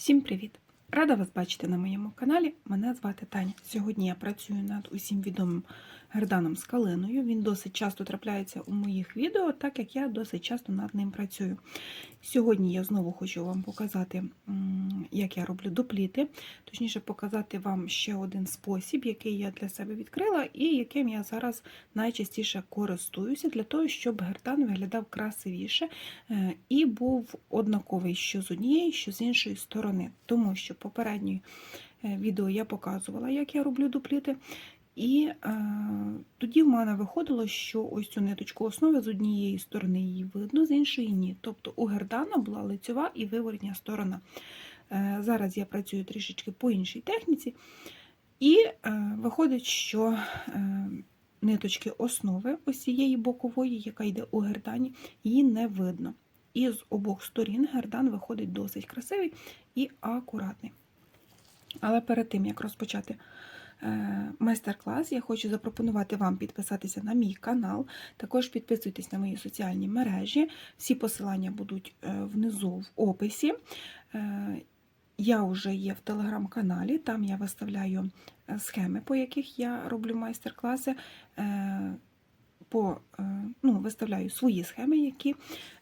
Всім привіт! Рада вас бачити на моєму каналі. Мене звати Таня. Сьогодні я працюю над усім відомим герданом з калиною. Він досить часто трапляється у моїх відео, так як я досить часто над ним працюю. Сьогодні я знову хочу вам показати, як я роблю допліти, точніше, показати вам ще один спосіб, який я для себе відкрила, і яким я зараз найчастіше користуюся для того, щоб гердан виглядав красивіше е, і був однаковий що з однієї, що з іншої сторони. Тому що попереднє відео я показувала, як я роблю дупліти. І е, тоді в мене виходило, що ось цю ниточку основи з однієї сторони її видно, з іншої ні. Тобто у гердана була лицьова і виворотня сторона. Е, зараз я працюю трішечки по іншій техніці, і е, виходить, що е, ниточки основи ось цієї бокової, яка йде у гердані, її не видно. І з обох сторін гердан виходить досить красивий і акуратний. Але перед тим, як розпочати майстер-клас, я хочу запропонувати вам підписатися на мій канал. Також підписуйтесь на мої соціальні мережі. Всі посилання будуть е, внизу в описі. Е, Я вже є в телеграм-каналі, там я виставляю е, схеми, по яких я роблю майстер-класи. Е, По, е, ну, виставляю свої схеми, які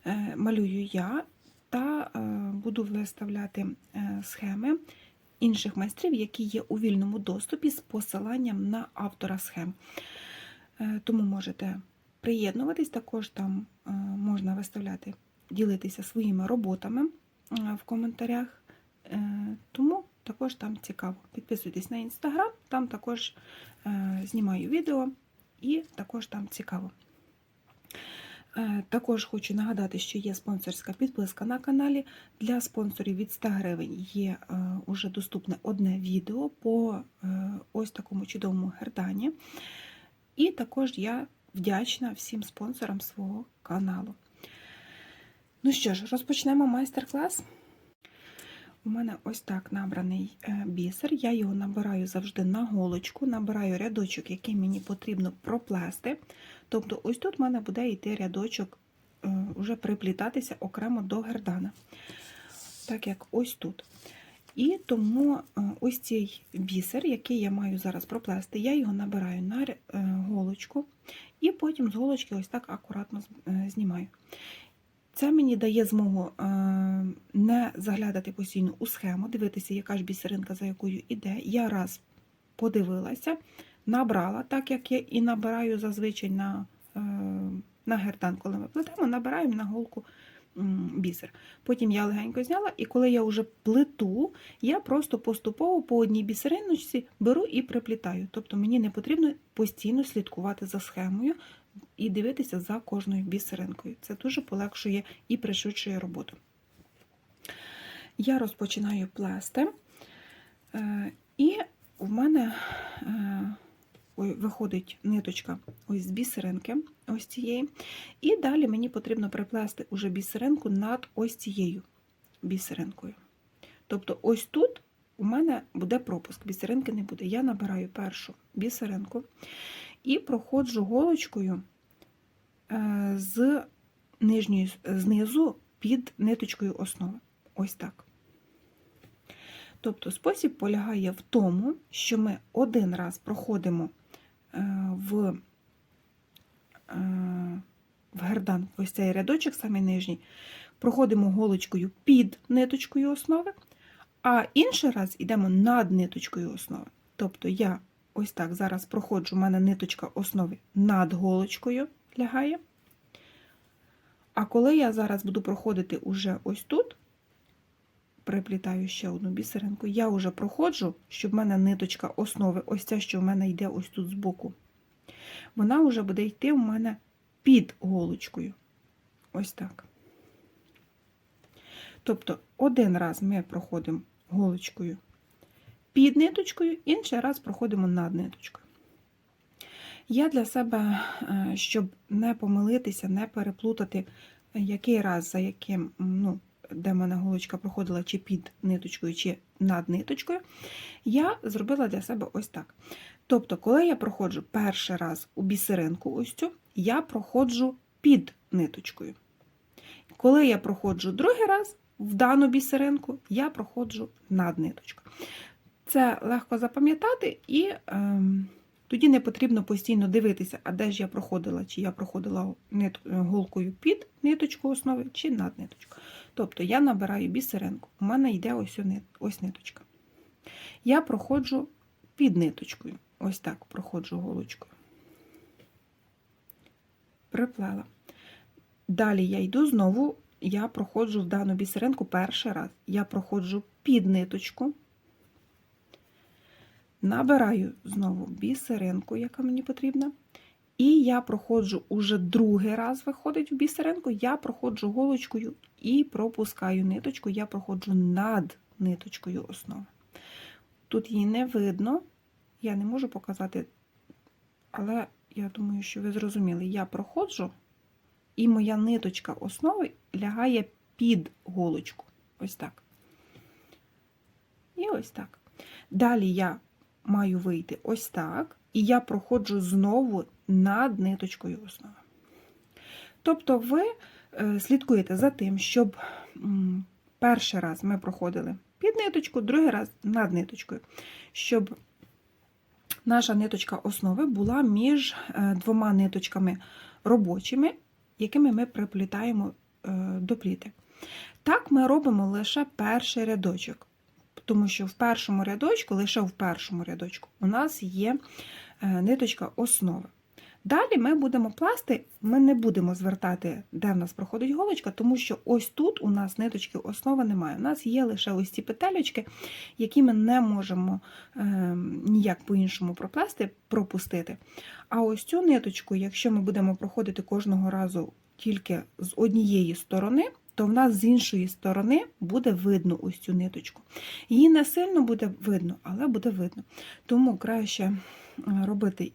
е, малюю я, та е, буду виставляти е, схеми інших майстрів, які є у вільному доступі з посиланням на автора схем. Е, Тому можете приєднуватись, також там е, можна виставляти, ділитися своїми роботами е, в коментарях. Тому також там цікаво. Підписуйтесь на інстаграм, там також знімаю відео і також там цікаво. Е, Також хочу нагадати, що є спонсорська підписка на каналі. Для спонсорів від 100 гривень є е, уже доступне одне відео по е, ось такому чудовому гердані. І також я вдячна всім спонсорам свого каналу. Ну що ж, розпочнемо майстер-клас. У мене ось так набраний бісер. Я його набираю завжди на голочку, набираю рядочок, який мені потрібно проплести. Тобто, ось тут в мене буде йти рядочок, е, вже приплітатися окремо до гердана. Так як ось тут. І тому е, ось цей бісер, який я маю зараз проплести, я його набираю на е, голочку, і потім з голочки ось так акуратно знімаю. Це мені дає змогу не заглядати постійно у схему, дивитися, яка ж бісеринка за якою іде. Я раз подивилася, набрала, так як я і набираю зазвичай на, е, на гердан, коли ми плетемо, набираємо на голку бісер. Потім я легенько зняла, і коли я вже плету, я просто поступово по одній бісериночці беру і приплітаю. Тобто мені не потрібно постійно слідкувати за схемою і дивитися за кожною бісеринкою. Це дуже полегшує і пришвидшує роботу. Я розпочинаю плести, е, і в мене е, виходить ниточка ось з бісеринки, ось цієї. І далі мені потрібно приплести уже бісеринку над ось цією бісеринкою. Тобто, ось тут у мене буде пропуск, бісеринки не буде. Я набираю першу бісеринку і проходжу голочкою е, з нижньої знизу під ниточкою основи. Ось так. Тобто спосіб полягає в тому, що ми один раз проходимо в, е, в гердан, ось цей рядочок, самий нижній, проходимо голочкою під ниточкою основи, а інший раз йдемо над ниточкою основи. Тобто я ось так зараз проходжу, у мене ниточка основи над голочкою лягає. А коли я зараз буду проходити уже ось тут, приплітаю ще одну бісеринку, я вже проходжу, щоб в мене ниточка основи, ось ця, що в мене йде ось тут збоку, вона вже буде йти у мене під голочкою. Ось так. Тобто, один раз ми проходимо голочкою під ниточкою, інший раз проходимо над ниточкою. Я для себе, е, щоб не помилитися, не переплутати, який раз за яким, ну, де в мене голочка проходила чи під ниточкою, чи над ниточкою, я зробила для себе ось так. Тобто, коли я проходжу перший раз у бісеринку, ось цю, я проходжу під ниточкою. Коли я проходжу другий раз, в дану бісеринку, я проходжу над ниточкою. Це легко запам'ятати, і ем, тоді не потрібно постійно дивитися, а де ж я проходила, чи я проходила голкою під ниточку основи, чи над ниточкою. Тобто я набираю бісеринку, у мене йде ось, ось ниточка. Я проходжу під ниточкою. Ось так проходжу голочкою. Приплела. Далі я йду знову, я проходжу в дану бісеринку перший раз. Я проходжу під ниточку, набираю знову бісеринку, яка мені потрібна. І я проходжу уже другий раз, виходить в бісеринку, я проходжу голочкою і пропускаю ниточку, я проходжу над ниточкою основи. Тут її не видно, я не можу показати, але я думаю, що ви зрозуміли, я проходжу, і моя ниточка основи лягає під голочку. Ось так. І ось так. Далі я маю вийти ось так, і я проходжу знову над ниточкою основи. Тобто ви е, слідкуєте за тим, щоб перший раз ми проходили під ниточку, другий раз над ниточкою, щоб наша ниточка основи була між е, двома ниточками робочими, якими ми приплітаємо е, до пліти. Так ми робимо лише перший рядочок, тому що в першому рядочку, лише в першому рядочку, у нас є е, ниточка основи. Далі ми будемо пласти, ми не будемо звертати, де в нас проходить голочка, тому що ось тут у нас ниточки основи немає. У нас є лише ось ці петелечки, які ми не можемо е, ніяк по-іншому проплести, пропустити. А ось цю ниточку, якщо ми будемо проходити кожного разу тільки з однієї сторони, то в нас з іншої сторони буде видно ось цю ниточку. Її не сильно буде видно, але буде видно. Тому краще робити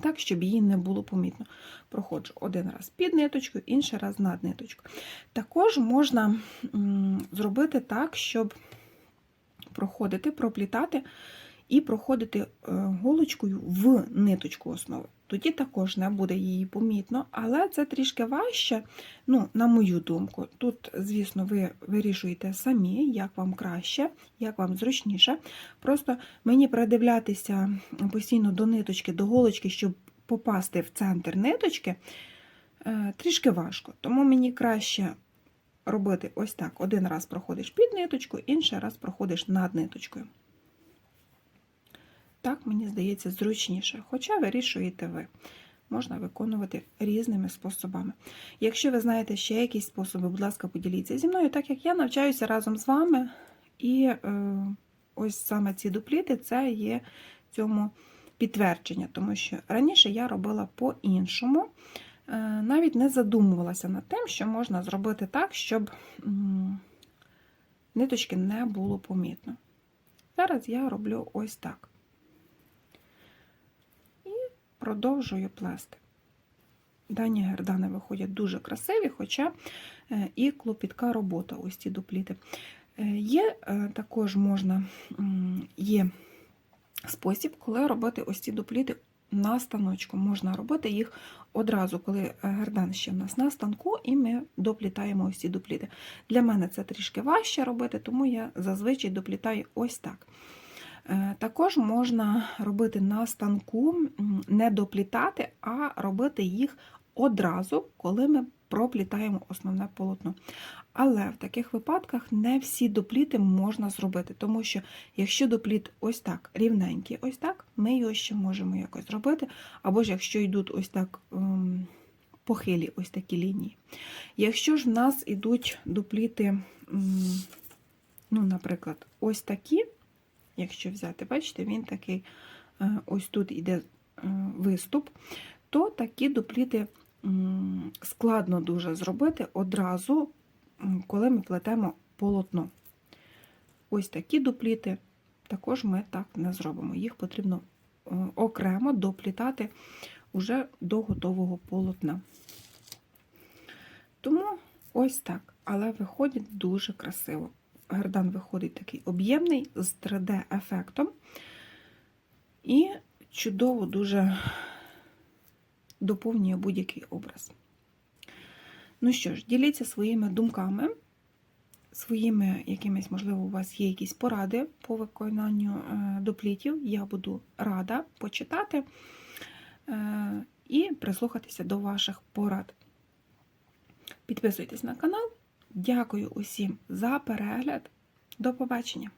так, щоб її не було помітно. Проходжу один раз під ниточкою, інший раз над ниточкою. Також можна зробити так, щоб проходити, проплітати і проходити е, голочкою в ниточку основи. Тоді також не буде її помітно, але це трішки важче, ну, на мою думку. Тут, звісно, ви вирішуєте самі, як вам краще, як вам зручніше. Просто мені придивлятися постійно до ниточки, до голочки, щоб попасти в центр ниточки, е, трішки важко. Тому мені краще робити ось так: один раз проходиш під ниточку, інший раз проходиш над ниточкою. Так, мені здається, зручніше, хоча вирішуєте ви. Можна виконувати різними способами. Якщо ви знаєте ще якісь способи, будь ласка, поділіться зі мною, так як я навчаюся разом з вами, і е, ось саме ці дупліти це є цьому підтвердження, тому що раніше я робила по-іншому, е, навіть не задумувалася над тим, що можна зробити так, щоб м, ниточки не було помітно. Зараз я роблю ось так продовжую плести. Дані гердани виходять дуже красиві, хоча е, і клопітка робота, ось ці дупліти. Е, є е, також можна є спосіб, коли робити ось ці дупліти на станочку. Можна робити їх одразу, коли гердан ще в нас на станку, і ми доплітаємо ось ці дупліти. Для мене це трішки важче робити, тому я зазвичай доплітаю ось так. Е, також можна робити на станку, не доплітати, а робити їх одразу, коли ми проплітаємо основне полотно. Але в таких випадках не всі допліти можна зробити, тому що якщо допліт ось так рівненький, ось так, ми його ще можемо якось зробити. Або ж якщо йдуть ось так ем, похилі ось такі лінії. Якщо ж в нас йдуть допліти, ну, наприклад, ось такі якщо взяти, бачите, він такий е, ось тут йде е, виступ, то такі дупліти складно дуже зробити одразу, коли ми плетемо полотно. Ось такі дупліти також ми так не зробимо. Їх потрібно е, окремо доплітати уже до готового полотна. Тому ось так, але виходить дуже красиво гардан виходить такий об'ємний з 3D-ефектом. І чудово дуже доповнює будь-який образ. Ну що ж, діліться своїми думками, своїми якимись, можливо, у вас є якісь поради по виконанню е, доплітів. Я буду рада почитати е, і прислухатися до ваших порад. Підписуйтесь на канал. Дякую усім за перегляд. До побачення!